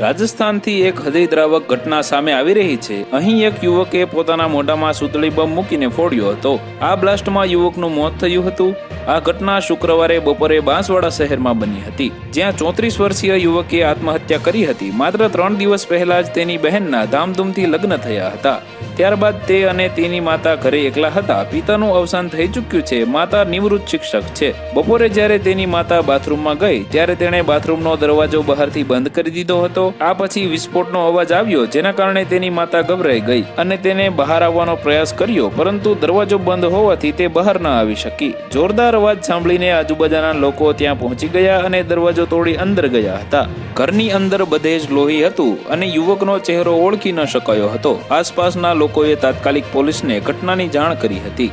રાજસ્થાનથી એક હૃદયદ્રાવક ઘટના સામે આવી રહી છે. અહીં એક યુવકે પોતાના મોઢામાં સુતળી બમ મૂકીને ફોડ્યો હતો. આ બ્લાસ્ટમાં યુવકનું મોત થયું હતું. આ ઘટના શુક્રવારે બપોરે બાંસવાડા શહેરમાં બની હતી. જ્યાં ચોત્રીસ વર્ષીય યુવકે આત્મહત્યા કરી હતી. માત્ર ત્રણ દિવસ પહેલા જ તેની બહેનના ધામધૂમથી લગ્ન થયા હતા. ત્યારબાદ તે અને તેની માતા ઘરે એકલા હતા. પિતાનું અવસાન થઈ ચૂક્યું છે. માતા નિવૃત્ત શિક્ષક છે. બપોરે જ્યારે તેની માતા બાથરૂમમાં ગઈ, ત્યારે તેણે બાથરૂમનો દરવાજો બહારથી બંધ કરી દીધો હતો. આ પછી વિસ્ફોટનો અવાજ આવ્યો, જેના કારણે તેની માતા ગભરાઈ ગઈ અને તેને બહાર આવવાનો પ્રયાસ કર્યો, પરંતુ દરવાજો બંધ હોવાથી તે બહાર ન આવી શકી. જોરદાર અવાજ સાંભળીને આજુબાજુના લોકો ત્યાં પહોંચી ગયા અને દરવાજો તોડી અંદર ગયા હતા. ઘરની અંદર બધે જ લોહી હતું અને યુવકનો ચહેરો ઓળખી ન શકાયો હતો. આસપાસના લોકોએ તાત્કાલિક પોલીસને ઘટનાની જાણ કરી હતી.